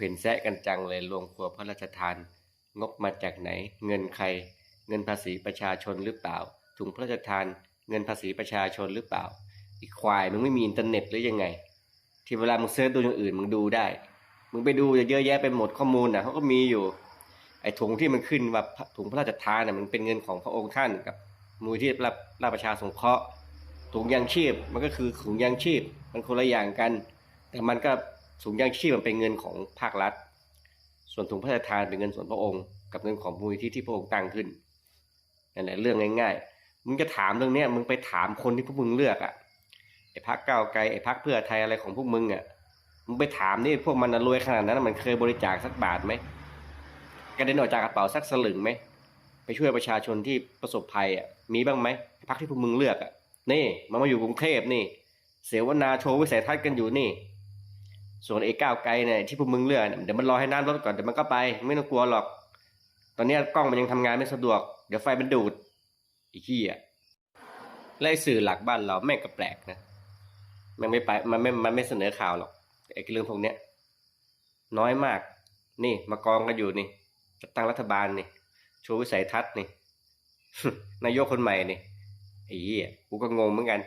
เห็นแซะกันจังเลยโรงครัวพระราชทาน งบมาจากไหน เงินใคร เงินภาษีประชาชนหรือเปล่า ถุงพระราชทาน เงินภาษีประชาชนหรือเปล่าอีควายมึงไม่มีอินเทอร์เน็ตหรือยังไง ที่เวลามึงเซิร์ชดูอย่างอื่นมึงดูได้ มึงไปดูเยอะแยะไปหมดข้อมูลนะเขาก็มีอยู่ ไอ้ถุงที่มันขึ้นว่าถุงพระราชทานน่ะมันเป็นเงินของพระองค์ท่านกับมูลที่รับรับประชาสงเคราะห์ถุงยางชีพมันก็คือถุงยางชีพ มันคนละอย่างกัน แต่มันก็ ถุงยางชีพมันเป็นเงินของภาครัฐ ส่วนถุงพระราชทานเป็นเงินส่วนพระองค์ กับเงินของมูลที่ที่พระองค์ตั้งขึ้นนั่นแหละเรื่องง่าย ๆ มึงจะถามเรื่องเนี้ยมึงไปถามคนที่พวกมึงเลือกอะไอ้พักเก้าไกลไอ้พักเพื่อไทยอะไรของพวกมึงอะมึงไปถามนี่พวกมันรวยขนาดนั้นมันเคยบริจาคสักบาทไหมกระเด็นออกจากกระเป๋าสักสลึงไหมไปช่วยประชาชนที่ประสบภัยอะมีบ้างไหมพักที่พวกมึงเลือกอะนี่มันมาอยู่กรุงเทพนี่ เสวนาโชว์วิสัยทัศน์กันอยู่นี่ ส่วนไอ้ก้าวไกลเนี่ยที่พวกมึงเลือกเนี่ยเดี๋ยวมันรอให้น้ำลดก่อนเดี๋ยวมันก็ไป ไม่ต้องกลัวหรอก ตอนนี้กล้องมันยังทำงานไม่สะดวก เดี๋ยวไฟมันดูดอีกที่อะและไอ้สื่อหลักบ้านเราแม่งก็แปลกนะมันไม่ไปมันไม่มันไม่เสนอข่าวหรอกไอ้เรื่องพวกเนี้ย น้อยมาก นี่มากองกันอยู่นี่จัดตั้งรัฐบาลนี่โชว์วิสัยทัศน์นี่นายกคนใหม่นี่ไอ้เหี้ยกูก็งงเหมือนกัน